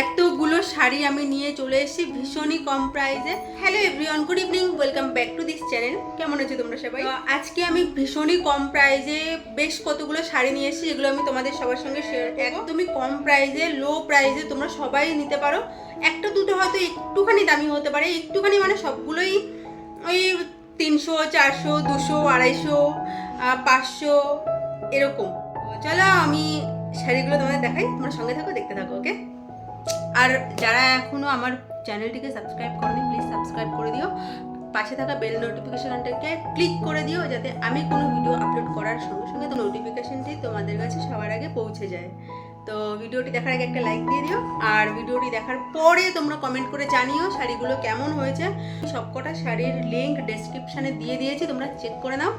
এতগুলো শাড়ি আমি নিয়ে চলে এসেছি ভীষণই কম প্রাইসে। Hello everyone good evening welcome back to this channel কেমন আছো তোমরা সবাই? আজকে আমি ভীষণই কম প্রাইসে বেশ কতগুলো শাড়ি নিয়ে এসেছি যেগুলো আমি তোমাদের সবার সঙ্গে শেয়ার একদমই কম প্রাইসে লো প্রাইসে তোমরা সবাই নিতে পারো। একটা দুটো হয়তো একটুখানি দামি হতে পারে, একটুখানি মানে সবগুলোই ওই তিনশো, চারশো, দুশো, আড়াইশো পাঁচশো, এরকম। চলো আমি শাড়িগুলো তোমাদের দেখাই, তোমরা সঙ্গে থাকো, দেখতে থাকো ওকে আর যারা এখনও আমার চ্যানেলটিকে সাবস্ক্রাইব করেনি প্লিজ সাবস্ক্রাইব করে দিও। পাশে থাকা বেল নোটিফিকেশানটাকে ক্লিক করে দিও, যাতে আমি কোনো ভিডিও আপলোড করার সঙ্গে সঙ্গে তো নোটিফিকেশানটি তোমাদের কাছে সবার আগে পৌঁছে যায়। তো ভিডিওটি দেখার আগে একটা লাইক দিয়ে দিও। আর ভিডিওটি দেখার পরে তোমরা কমেন্ট করে জানিও শাড়িগুলো কেমন হয়েছে। সবকটা শাড়ির লিঙ্ক ডেসক্রিপশানে দিয়ে দিয়েছি, তোমরা চেক করে নাও।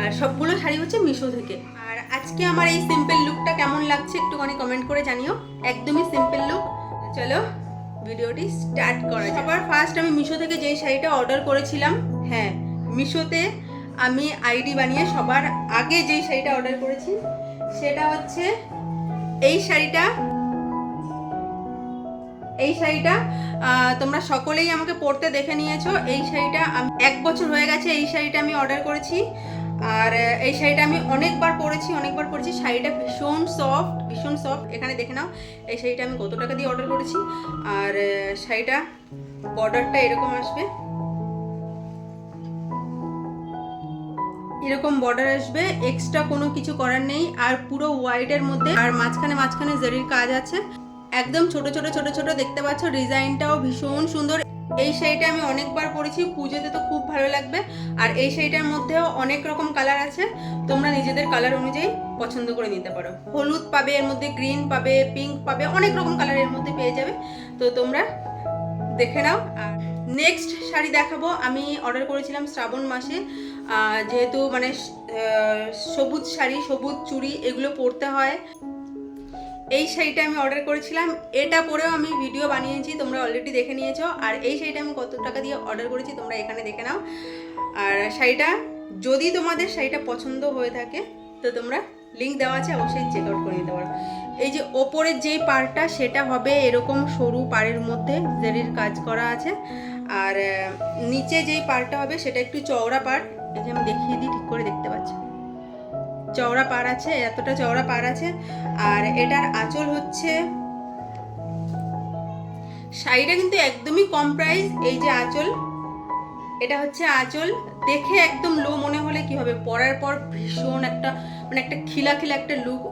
আর সবগুলো শাড়ি হচ্ছে মিশো থেকে। আর আজকে আমার এই সিম্পল লুকটা কেমন লাগছে একটুখানি কমেন্ট করে জানিও। একদমই সিম্পল লুক চলো, ভিডিওটি স্টার্ট করা। সবার ফার্স্ট আমি মিশো থেকে যেই শাড়িটা অর্ডার করেছিলাম হ্যাঁ মিশোতে আমি আইডি বানিয়ে সবার আগে যেই শাড়িটা অর্ডার করেছি, সেটা হচ্ছে এই শাড়িটা এই শাড়িটা তোমরা সকলেই আমাকে পরতে দেখে নিয়েছো। এই শাড়িটা এক বছর হয়ে গেছে এই শাড়িটা আমি অর্ডার করেছি। আর এই শাড়িটা আমি অনেকবার পরেছি অনেকবার পরেছি। শাড়িটা ভীষণ সফট ভীষণ সফট এখানে দেখে নাও, এই শাড়িটা আমি কত টাকা দিয়ে অর্ডার করেছি। আর শাড়িটা বর্ডারটা এরকম আসবে। এরকম বর্ডার আসবে এক্সট্রা কোনো কিছু করার নেই, আর পুরো হোয়াইটের মধ্যে, আর মাঝখানে মাঝখানে জরির কাজ আছে। একদম ছোট ছোট ছোট ছোট দেখতে পাচ্ছ, ডিজাইনটাও ভীষণ সুন্দর। এই শাড়িটা আমি অনেকবার পরেছি, পুজোতে তো খুব ভালো লাগবে। আর এই শাড়িটার মধ্যেও অনেক রকম কালার আছে, তোমরা নিজেদের কালার অনুযায়ী পছন্দ করে নিতে পারো। হলুদ পাবে, এর মধ্যে গ্রিন পাবে পিঙ্ক পাবে, অনেক রকম কালারের মধ্যে পেয়ে যাবে। তো তোমরা দেখে নাও, আর নেক্সট শাড়ি দেখাবো। আমি অর্ডার করেছিলাম শ্রাবণ মাসে। যেহেতু মানে সবুজ শাড়ি, সবুজ চুড়ি এগুলো পরতে হয়। এই শাড়িটা আমি অর্ডার করেছিলাম। এটা পরেও আমি ভিডিও বানিয়েছি, তোমরা অলরেডি দেখে নিয়েছো। আর এই শাড়িটা আমি কত টাকা দিয়ে অর্ডার করেছি, তোমরা এখানে দেখে নাও। আর শাড়িটা, যদি তোমাদের শাড়িটা পছন্দ হয়ে থাকে, তো তোমরা লিঙ্ক দেওয়া আছে, অবশ্যই চেক আউট করে নিতে পারো। এই যে ওপরের যেই পাড়টা, সেটা হবে এরকম সরু পাড়ের মধ্যে জেরির কাজ করা আছে। আর নিচে যেই পাড়টা হবে, সেটা একটু চওড়া পাড়। এই যে আমি দেখিয়ে দিই, ঠিক করে দেখতে পাচ্ছি? চওড়া পাড় আছে, এতটা চওড়া পাড় আছে। আর এটার আঁচল হচ্ছে শাড়িটা কিন্তু একদমই কম প্রাইস এই যে আঁচল। এটা হচ্ছে আঁচল। দেখে একদম লো মনে হলে কি হবে? পরার পর ভীষণ একটা মানে একটা খিলা খিলা একটা লুক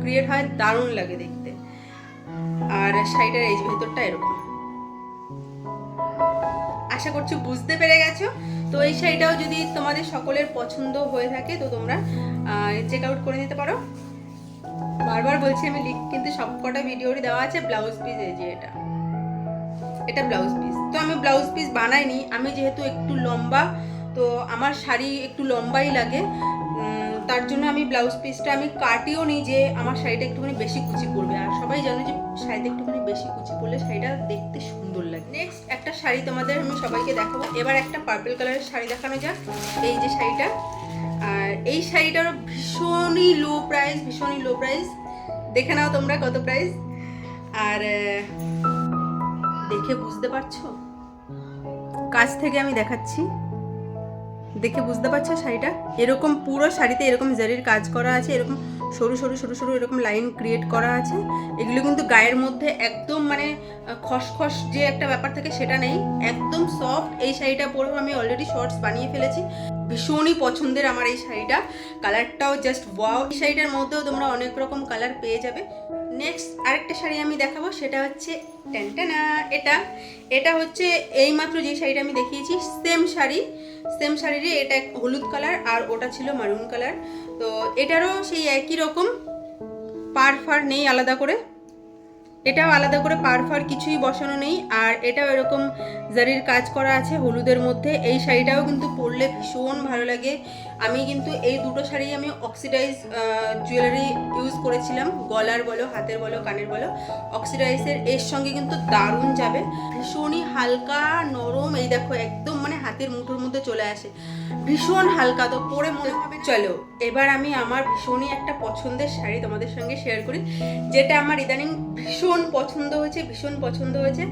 ক্রিয়েট হয়, দারুণ লাগে দেখতে। আর শাড়িটার এই ভেতরটা এরকম। আশা করছি বুঝতে পেরে গেছো। তো এই শাড়িটাও যদি তোমাদের সকলের পছন্দ হয়ে থাকে, তো তোমরা চেক আউট করে নিতে পারো। বারবার বলছি আমি লিখ কিন্তু সবকটা ভিডিওরই দেওয়া আছে ব্লাউজ পিস এই যে এটা। এটা ব্লাউজ পিস তো আমি ব্লাউজ পিস বানাইনি। আমি যেহেতু একটু লম্বা, তো আমার শাড়ি একটু লম্বাই লাগে। তার জন্য আমি ব্লাউজ পিসটা আমি কাটিও নিই যে আমার শাড়িটা একটুখানি বেশি কুচি পড়বে। আর সবাই জানো যে শাড়িতে একটুখানি বেশি কুচি পড়লে শাড়িটা দেখতে সুন্দর লাগে। নেক্সট একটা শাড়ি তোমাদের আমি সবাইকে দেখাবো। এবার একটা পার্পল কালারের শাড়ি দেখানো যাক, এই যে শাড়িটা। আর এই শাড়িটারও ভীষণই লো প্রাইস ভীষণই লো প্রাইস দেখে নাও তোমরা কত প্রাইস আর, দেখে বুঝতে পারছ? কাছ থেকে আমি দেখাচ্ছি। দেখে বুঝতে পারছ শাড়িটা? এরকম পুরো শাড়িতে এরকম জারির কাজ করা আছে, এরকম সরু সরু সরু সরু এরকম লাইন ক্রিয়েট করা আছে। এগুলো কিন্তু গায়ের মধ্যে একদম মানে খসখস যে একটা ব্যাপার থাকে সেটা নেই। একদম সফট এই শাড়িটা পরেও আমি অলরেডি শর্টস বানিয়ে ফেলেছি। ভীষণই পছন্দের আমার এই শাড়িটা। কালারটাও জাস্ট ওয়াও এই শাড়িটার মধ্যেও তোমরা অনেক রকম কালার পেয়ে যাবে। নেক্সট আরেকটা শাড়ি আমি দেখাবো, সেটা হচ্ছে ট্যান্টানা এটা। এটা হচ্ছে এইমাত্র যে শাড়িটা আমি দেখিয়েছি সেম শাড়ি। সেম শাড়িরই এটা হলুদ কালার আর ওটা ছিল মারুন কালার তো এটারও সেই একই রকম, পার ফার নেই আলাদা করে। এটাও আলাদা করে পার ফার কিছুই বসানো নেই, আর এটাও এরকম জারির কাজ করা আছে হলুদের মধ্যে। এই শাড়িটাও কিন্তু পরলে ভীষণ ভালো লাগে। আমি কিন্তু এই দুটো শাড়ি আমি অক্সিডাইজ জুয়েলারি ইউজ করেছিলাম। গলার বলো, হাতের বলো, কানের বলো অক্সিডাইজের এর সঙ্গে কিন্তু দারুণ যাবে। ভীষণই হালকা, নরম, এই দেখো, একদম মানে হাতের মুঠোর মধ্যে চলে আসে। ভীষণ হালকা, তো পরে মনে হবে, চলো, এবার আমি আমার ভীষণই একটা পছন্দের শাড়ি তোমাদের সঙ্গে শেয়ার করি, যেটা আমার ইদানিং ভীষণ পছন্দ হয়েছে, ভীষণ পছন্দ হয়েছে।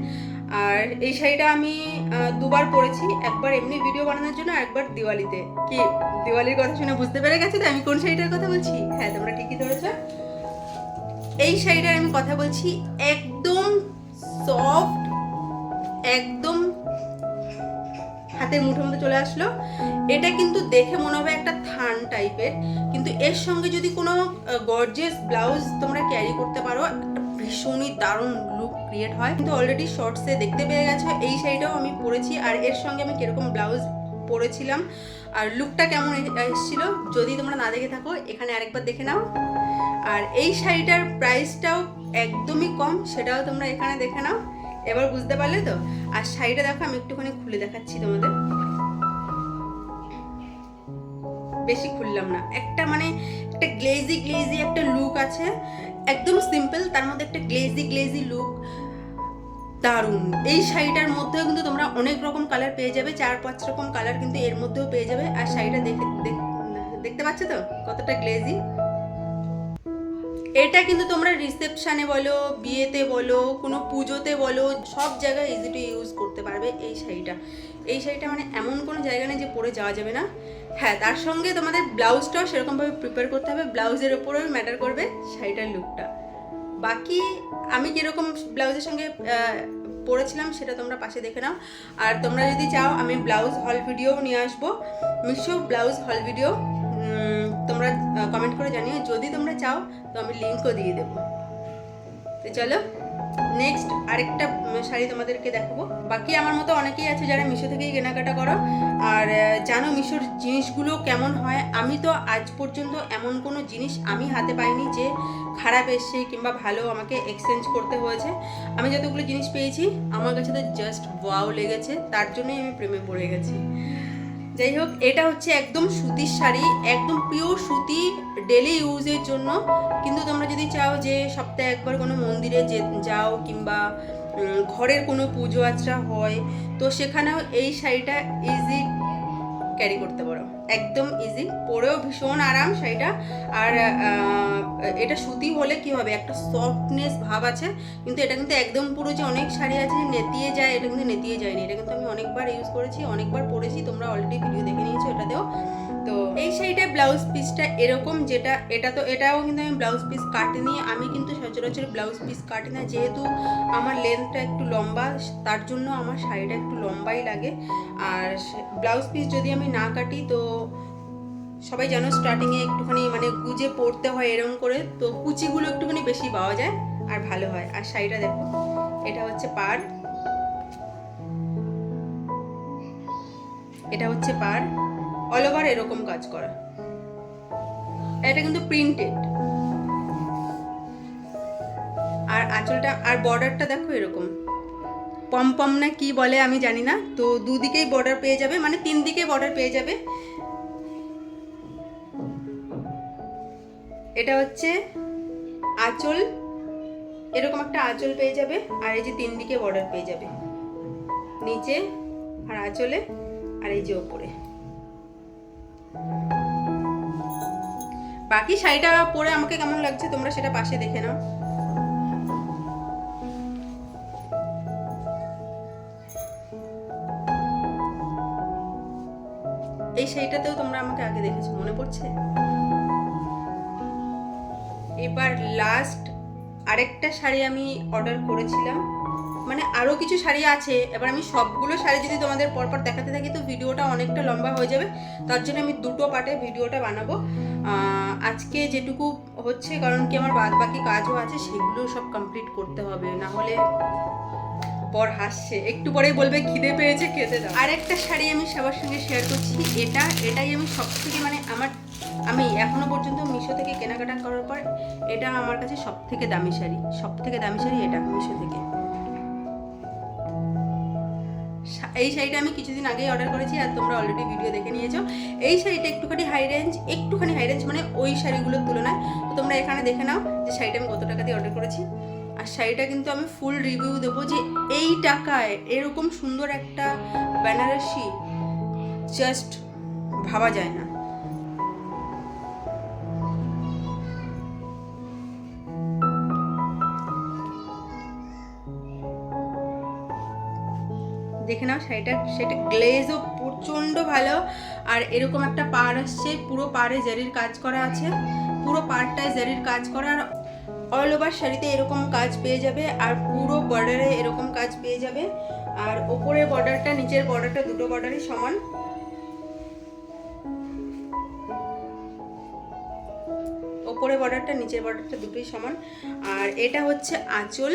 আর এই শাড়িটা আমি দুবার পরেছি। একবার এমনি ভিডিও বানানোর জন্য একবার দিওয়ালিতে। কি, দিওয়ালির কথা শুনে বুঝতে পেরে গেছো তো? আমি কোন শাড়িটার কথা বলছি? হ্যাঁ তোমরা ঠিকই ধরেছো। এই শাড়িটার আমি কথা বলছি একদম সফট একদম হাতের মুঠোর মধ্যে চলে আসলো। এটা কিন্তু দেখে মনে হবে একটা থান টাইপের কিন্তু এর সঙ্গে যদি কোনো গর্জেস ব্লাউজ তোমরা ক্যারি করতে পারো ভীষণই দারুণ লুক ক্রিয়েট হয়। কিন্তু অলরেডি শর্টসে দেখতে পেয়ে গেছো, এই শাড়িটাও আমি পরেছি। আর এর সঙ্গে আমি কীরকম ব্লাউজ পরেছিলাম, আর লুকটা কেমন এসেছিল, যদি তোমরা না দেখে থাকো, এখানে আরেকবার দেখে নাও। আর এই শাড়িটার প্রাইসটাও একদমই কম, সেটাও তোমরা এখানে দেখে নাও। এবার বুঝতে পারলে তো? আর শাড়িটা দেখো, আমি একটুখানি খুলে দেখাচ্ছি তোমাদের। বেশি খুললাম না। একটা মানে একটা গ্লেজি গ্লেজি একটা লুক আছে। একদম সিম্পল তার মধ্যে একটা গ্লেজি গ্লেজি লুক দারুণ। এই শাড়িটার মধ্যেও কিন্তু তোমরা অনেক রকম কালার পেয়ে যাবে, চার পাঁচ রকম কালার কিন্তু এর মধ্যেও পেয়ে যাবে। আর শাড়িটা দেখে দেখতে পাচ্ছ তো? কতটা গ্লেজি এটা কিন্তু তোমরা রিসেপশনে বলো, বিয়েতে বলো, কোনো পুজোতে বলো, সব জায়গায় ইজি টু ইউজ করতে পারবে এই শাড়িটা। এই শাড়িটা মানে এমন কোনো জায়গা নেই যে পরে যাওয়া যাবে না। হ্যাঁ তার সঙ্গে তোমাদের ব্লাউজটাও সেরকমভাবে প্রিপেয়ার করতে হবে। ব্লাউজের ওপরেও ম্যাটার করবে শাড়িটার লুকটা বাকি আমি যেরকম ব্লাউজের সঙ্গে পরেছিলাম সেটা তোমরা পাশে দেখে নাও। আর তোমরা যদি চাও, আমি ব্লাউজ হল ভিডিও নিয়ে আসব। মিশো ব্লাউজ হল ভিডিও তোমরা কমেন্ট করে জানিও। যদি তোমরা চাও, তো আমি লিঙ্কও দিয়ে দেবো। তো চলো। নেক্সট আরেকটা শাড়ি তোমাদেরকে দেখাবো। বাকি আমার মতো অনেকেই আছে যারা মিশো থেকেই কেনাকাটা করো। আর জানো মিশোর জিনিসগুলো কেমন হয়? আমি তো আজ পর্যন্ত এমন কোনো জিনিস আমি হাতে পাইনি যে খারাপ এসছে কিংবা ভালো আমাকে এক্সচেঞ্জ করতে হয়েছে। আমি যতগুলো জিনিস পেয়েছি, আমার কাছে তো জাস্ট ওয়াও লেগেছে। তার জন্যই আমি প্রেমে পড়ে গেছি। যাই হোক, এটা হচ্ছে একদম সুতির শাড়ি, একদম পিওর সুতি ডেলি ইউজের জন্য। কিন্তু তোমরা যদি চাও যে সপ্তাহে একবার কোনো মন্দিরে যে যাও কিংবা ঘরের কোনো পুজো আচরা হয়, তো সেখানেও এই শাড়িটা ইজি ক্যারি করতে পারো। একদম ইজি পরেও ভীষণ আরাম শাড়িটা। আর এটা সুতি হলে কি হবে? একটা সফটনেস ভাব আছে। কিন্তু এটা কিন্তু একদম পুরো যে অনেক শাড়ি আছে নেতিয়ে যায়, এটা কিন্তু নেতিয়ে যায়নি। এটা কিন্তু আমি অনেকবার ইউজ করেছি, অনেকবার পরেছি। তোমরা অলরেডি ভিডিও দেখে নিয়েছো এটাতেও ব্লাউজ পিসটা এরকম যেটা, এটা তো এটাও কিন্তু আমি ব্লাউজ পিস কাটিনি, আমি কিন্তু সচরাচর ব্লাউজ পিস কাটি না, যেহেতু আমার লেন্থটা একটু লম্বা, তার জন্য আমার শাড়িটা একটু লম্বাই লাগে। আর ব্লাউজ পিস যদি আমি না কাটি, তো সবাই জানো স্টার্টিংয়ে একটুখানি মানে গুজে পড়তে হয় এরকম করে, তো কুচিগুলো একটুখানি বেশি পাওয়া যায় আর ভালো হয়। আর শাড়িটা দেখো, এটা হচ্ছে পার। এটা হচ্ছে পার। অল ওভার এরকম কাজ করা। এটা কিন্তু প্রিন্টেড আর আঁচলটা, আর বর্ডারটা দেখো এরকম। পম পম না কি বলে আমি জানি না। তো দুদিকেই বর্ডার পেয়ে যাবে মানে তিন দিকেই বর্ডার পেয়ে যাবে। এটা হচ্ছে আঁচল। এরকম একটা আঁচল পেয়ে যাবে, আর এই যে তিন দিকে বর্ডার পেয়ে যাবে। নিচে আর আঁচলে, আর এই যে ওপরে। বাকি শাড়িটা পরে আমাকে কেমন লাগছে? তোমরা সেটা পাশে দেখে নাও। এই শাড়িটাতেও তোমরা আমাকে আগে দেখেছ, মনে পড়ছে? এবার লাস্ট আরেকটা শাড়ি আমি অর্ডার করেছিলাম। মানে আরও কিছু শাড়ি আছে, এবার আমি সবগুলো শাড়ি যদি তোমাদের পরপর দেখাতে থাকি তো ভিডিওটা অনেকটা লম্বা হয়ে যাবে, তার জন্য আমি দুটো পার্টে ভিডিওটা বানাবো। আজকে যেটুকু হচ্ছে, কারণ কি আমার বাদ বাকি কাজও আছে, সেগুলো সব কমপ্লিট করতে হবে, না হলে পর হাসছে। একটু পরেই বলবে, খিদে পেয়েছে, খেতে আর একটা শাড়ি আমি সবার সঙ্গে শেয়ার করছি, এটা, এটাই আমি সব থেকে মানে আমার, আমি এখনও পর্যন্ত মিশো থেকে কেনাকাটা করার পর, এটা আমার কাছে সব থেকে দামি শাড়ি সব থেকে দামি শাড়ি এটা মিশো থেকে। এই শাড়িটা আমি কিছুদিন আগেই অর্ডার করেছি আর তোমরা অলরেডি ভিডিও দেখে নিয়েছো। এই শাড়িটা একটুখানি হাই রেঞ্জ একটুখানি হাই রেঞ্জ মানে ওই শাড়িগুলোর তুলনায়। তো তোমরা এখানে দেখে নাও যে শাড়িটা আমি কত টাকা দিয়ে অর্ডার করেছি। আর শাড়িটা কিন্তু আমি ফুল রিভিউ দেবো যে এই টাকায় এরকম সুন্দর একটা বেনারসি জাস্ট ভাবা যায় না। শাড়িটা, সেটা গ্লেজও প্রচণ্ড ভালো। আর এরকম একটা পাড় আসছে, পুরো পাড়ে জারির কাজ করা আছে। পুরো পাড়টায় জারির কাজ করা। আর অল ওভার শাড়িতে এরকম কাজ পেয়ে যাবে, আর পুরো বর্ডারে এরকম কাজ পেয়ে যাবে। আর ওপরের বর্ডারটা নিচের বর্ডারটা দুটো বর্ডারই সমান। ওপরে বর্ডারটা নিচের বর্ডারটা দুটোই সমান। আর এটা হচ্ছে আঁচল।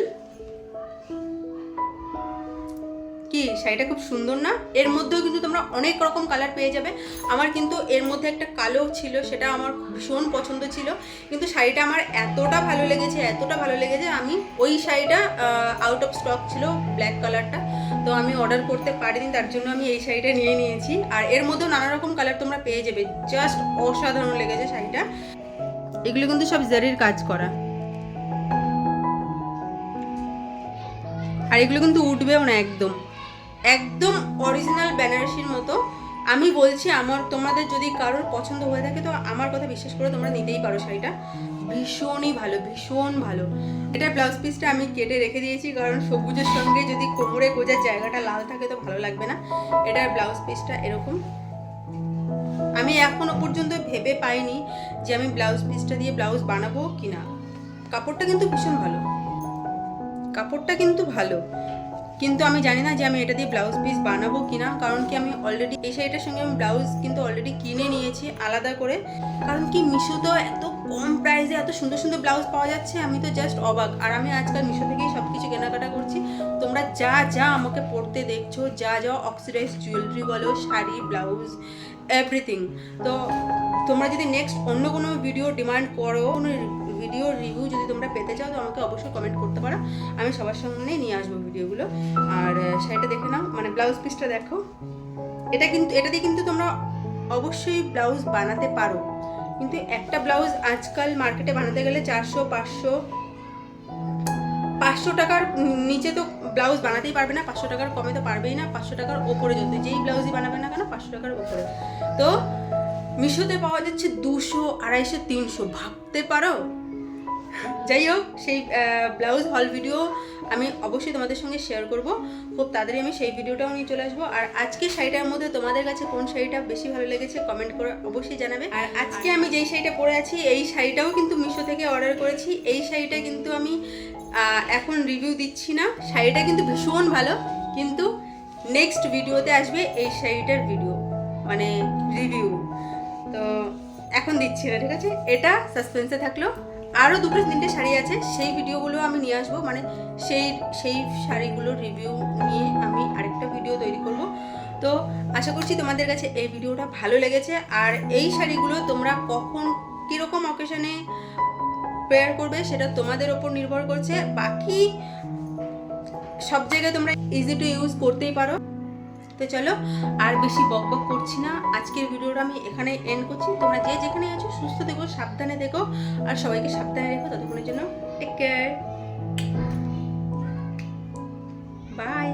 কি? শাড়িটা খুব সুন্দর না? এর মধ্যেও কিন্তু তোমরা অনেক রকম কালার পেয়ে যাবে। আমার কিন্তু এর মধ্যে একটা কালো ছিল, সেটা আমার ভীষণ পছন্দ ছিল। কিন্তু শাড়িটা আমার এতটা ভালো লেগেছে, এতটা ভালো লেগেছে, আমি ওই শাড়িটা আউট অফ স্টক ছিল ব্ল্যাক কালারটা তো আমি অর্ডার করতে পারিনি, তার জন্য আমি এই শাড়িটা নিয়ে নিয়েছি। আর এর মধ্যেও নানা রকম কালার তোমরা পেয়ে যাবে। জাস্ট অসাধারণ লেগেছে শাড়িটা। এগুলো কিন্তু সব জারির কাজ করা। আর এগুলো কিন্তু উঠবেও না একদম। একদম অরিজিনাল বেনারসির মতো। আমি বলছি, আমার, তোমাদের যদি কারোর পছন্দ হয়ে থাকে, তো আমার কথা বিশ্বাস করে তোমরা নিতেই পারো শাড়িটা। ভীষণই ভালো, ভীষণ ভালো। এটা ব্লাউজ পিসটা আমি কেটে রেখে দিয়েছি, কারণ সবুজের সঙ্গে যদি কোমরে গোজার জায়গাটা লাল থাকে, তো ভালো লাগবে না। এটার ব্লাউজ পিসটা এরকম। আমি এখনও পর্যন্ত ভেবে পাইনি যে আমি ব্লাউজ পিসটা দিয়ে ব্লাউজ বানাবো কি না কাপড়টা কিন্তু ভীষণ ভালো। কাপড়টা কিন্তু ভালো। কিন্তু আমি জানি না যে আমি এটা দিয়ে ব্লাউজ পিস বানাবো কিনা, কারণ কি আমি অলরেডি এই শাড়িটার সঙ্গে আমি ব্লাউজ কিন্তু অলরেডি কিনে নিয়েছি আলাদা করে। কারণ কি মিশো তো এত কম প্রাইসে এত সুন্দর সুন্দর ব্লাউজ পাওয়া যাচ্ছে, আমি তো জাস্ট অবাক। আর আমি আজকাল মিশো থেকেই সব কিছু কেনাকাটা করছি। তোমরা যা যা আমাকে পড়তে দেখছ, যা যা অক্সিডাইজ জুয়েলারি বলো, শাড়ি ব্লাউজ এভরিথিং তো তোমরা যদি নেক্সট অন্য কোনো ভিডিও ডিমান্ড করো, কোনো ভিডিও রিভিউ যদি তোমরা পেতে চাও, তো আমাকে অবশ্যই কমেন্ট করতে পারো। আমি সবার সঙ্গে নিয়ে আসব ভিডিওগুলো আর শাড়িটা দেখে নাও। মানে ব্লাউজ পিসটা দেখো। এটা কিন্তু, এটা দিয়ে কিন্তু তোমরা অবশ্যই ব্লাউজ বানাতে পারো। কিন্তু একটা ব্লাউজ আজকাল মার্কেটে বানাতে গেলে চারশো, পাঁচশো পাঁচশো টাকার নিচে তো ব্লাউজ বানাতেই পারবে না। পাঁচশো টাকার কমে তো পারবেই না। পাঁচশো টাকার ওপরে যত যেই ব্লাউজই বানাবে না কেন, পাঁচশো টাকার ওপরে। তো মিশোতে পাওয়া যাচ্ছে দুশো, আড়াইশো, তিনশো। ভাবতে পারো? যাই হোক সেই ব্লাউজ হল ভিডিও আমি অবশ্যই তোমাদের সঙ্গে শেয়ার করব। খুব তাড়াতাড়ি আমি সেই ভিডিওটাও নিয়ে চলে আসব। আর আজকে শাড়িটার মধ্যে তোমাদের কাছে কোন শাড়িটা বেশি ভালো লেগেছে কমেন্ট করে অবশ্যই জানাবে। আর আজকে আমি যেই শাড়িটা পরে আছি, এই শাড়িটাও কিন্তু মিশো থেকে অর্ডার করেছি। এই শাড়িটা কিন্তু আমি এখন রিভিউ দিচ্ছি না। শাড়িটা কিন্তু ভীষণ ভালো। কিন্তু নেক্সট ভিডিওতে আসবে এই শাড়িটার ভিডিও মানে রিভিউ তো এখন দিচ্ছি না, ঠিক আছে? এটা সাসপেন্সে থাকল। আরও দুটো তিনটে শাড়ি আছে, সেই ভিডিওগুলো আমি নিয়ে আসব। মানে সেই সেই শাড়িগুলোর রিভিউ নিয়ে আমি আরেকটা ভিডিও তৈরি করব। তো আশা করছি তোমাদের কাছে এই ভিডিওটা ভালো লেগেছে। আর এই শাড়িগুলো তোমরা কখন, কীরকম অকেশনে প্রেয়ার করবে সেটা তোমাদের ওপর নির্ভর করছে। বাকি সব জায়গায় তোমরা ইজি টু ইউজ করতেই পারো। তো চলো। আর বেশি বক বক করছি না। আজকের ভিডিওটা আমি এখানে এন্ড করছি। তোমরা যে যেখানে আছো, সুস্থ দেখো সাবধানে দেখো আর সবাইকে সাবধানে রেখো, ততক্ষণের জন্য টেক কেয়ার বাই